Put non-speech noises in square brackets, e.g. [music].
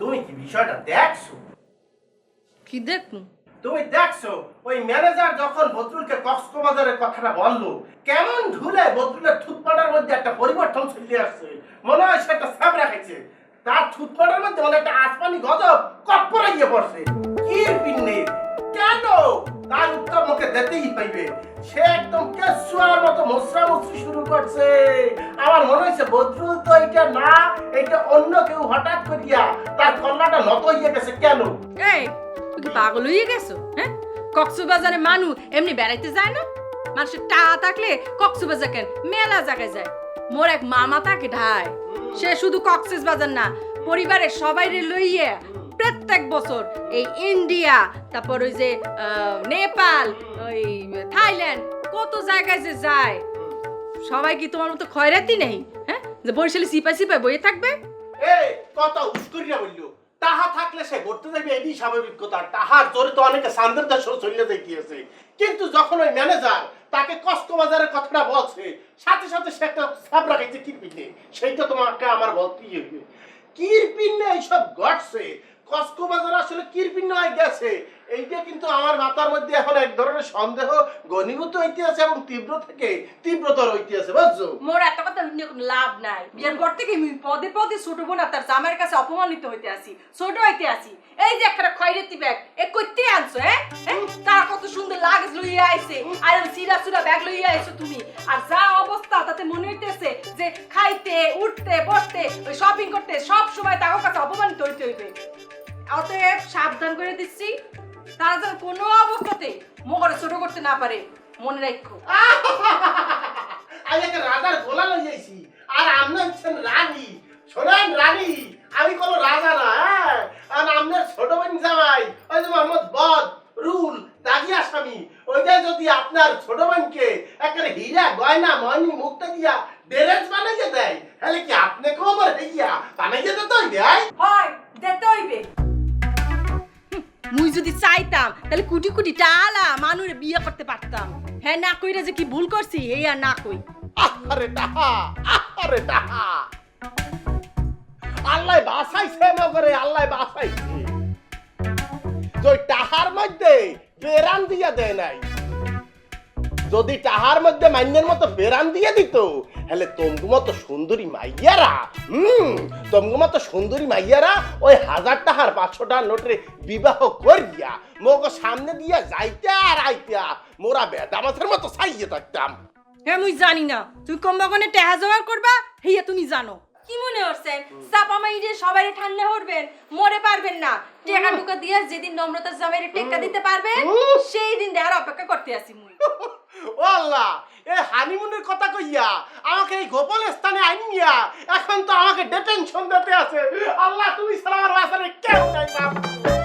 তুমি কি বিষয়টা দেখছ? কি দেখুন তুমি দেখছ ওই ম্যানেজার যখন বদরুলকে কক্সবাজারের কথাটা বলল কেমন ঢুলে বদরুলের থুতপাটার মধ্যে একটা পরিবর্তন চলে আসছে। মনে হয় সেটা সাপ রাখাইছে তার থুতপাটার মধ্যে অনেকটা একটা আসমানি গজব কপ্পরাইয়ে পড়ছে। কি পিন্নে? কেন তার দিতেই হইবে সে একদম কেসুয়ার মতো মশরা মশরি শুরু করছে। আমার মনে হয়েছে, বদরুল তো এটা না, এটা অন্য কেউ হঠাৎ করিয়া তার কল্লাটা নত হইয়া গেছে কেন? এই তুই পাগল হয়ে গেছো হ্যাঁ? কক্সবাজারে মানুষ এমনি বেড়াইতে যায় না? মানুষের টাকা থাকলে কক্সবাজার কেন? মেলা জায়গায় যায়। মোর এক মামা থাকে ঢায়। সে শুধু কক্সেস বাজার না, পরিবারের সবাই লইয়ে প্রত্যেক বছর এই ইন্ডিয়া, তারপর ওই যে নেপাল, ওই থাইল্যান্ড, কত জায়গায় যে যায়। সবাই কি তোমার মতো খয়রাতি নেই? হ্যাঁ? যে বরিশালে বইয়ে থাকবে? কত উস্করিয়া বলল। তাহা থাকলে সে যাবে এটি তাহার জোরে তো অনেকে সান্দের চলে যাইতেছে। কিন্তু যখন ওই ম্যানেজার তাকে কক্সবাজারের কথাটা বলছে, সাথে সাথে সে একটা সাপ রাখাইছে কিরপিনে সেইটা তোমাকে আমার বলতেই হবে। কিরপিনে এইসব ঘটছে কক্সবাজার আসলে কিরপিনে হয়ে গেছে এইটা কিন্তু আমার মাথার মধ্যে এখন এক ধরনের সন্দেহ ঘনীভূত হইতে আছে এবং তীব্র থেকে তীব্রতর হইতে আছে, বুঝছ? মোর এত কথা লাভ নাই। বিয়ের পর থেকে আমি পদে পদে ছোট বোন আর তার জামাইয়ের কাছে অপমানিত হইতে আসি, ছোট হইতে আসি। এই যে একটা খয়রেতি ব্যাগ, এ কইতে আনছো হ্যাঁ? হ্যাঁ? তার কত সুন্দর লাগেজ লইয়া আইছে, আর সিরা সুরা ব্যাগ লইয়া আইছো তুমি। আর যা অবস্থা, তাতে মনে হইতেছে যে খাইতে, উঠতে, বসতে, ওই শপিং করতে, সব সময় তার কাছে অপমানিত হইতে হইবে। অতএব সাবধান করে দিচ্ছি। তারা যেন কোনো অবস্থাতে মোগরে ছোট করতে না পারে, মনে রাখো। আমি একটা রাজার গোলা লই যাইছি আর আপনি হচ্ছেন রানী, শোনেন রানী, আমি কোনো রাজা না হ্যাঁ? আর আপনার ছোট বোন জামাই, ওই যে মোহাম্মদ বদ রুল আসামি ওইটা যদি আপনার ছোট বোনকে একটা হীরা, গয়না ময়নি মুক্তা দিয়া ড্রেস বানাইয়ে দেয়, তাহলে কি আপনাকেও আমার হইয়া বানাইয়ে দিতে হইবে মুই যদি চাইতাম, তাহলে কুটি কুটি টালা মানুষের বিয়ে করতে পারতাম। হ্যাঁ না কইরা যে কি ভুল করছি, এই আর না কই। আরে টাহা আরে টাহা। আল্লাহ বাসাইছে করে, আল্লাহ বাসাইছে যে টাহার মধ্যে বেরান দিয়া দেয় নাই। যদি টাহার মধ্যে মান্যের মতো বেরান দিয়ে দিত হলে তমগু মতো সুন্দরী মাইয়ারা হুম তমগু মতো সুন্দরী মাইয়ারা ওই হাজার টাকার পাঁচশো টাকার নোটে বিবাহ করিয়া মোগো সামনে দিয়া যাইতে আর আইতা মোরা বেদা মাছের মতো চাইয়ে থাকতাম হ্যাঁ মুই জানি না। তুমি কম বাগানে টেহা জোগাড় করবা হেয়া তুমি জানো। কি মনে করছেন চাপা মাইরে সবাই ঠান্ডা করবেন মরে পারবেন না। টেকা টুকা দিয়ে যেদিন নম্রতার জামাইরে টেক্কা দিতে পারবেন সেই দিন দেখার অপেক্ষা করতে আসি মুই। [laughs] ও আল্লাহ এই হানিমুনের কথা কইয়া আমাকে এই গোপন স্থানে আনিয়া এখন তো আমাকে ডিটেনশন দিতে আছে। আল্লাহ, তুমি সালামের বাসারে কেউ নাই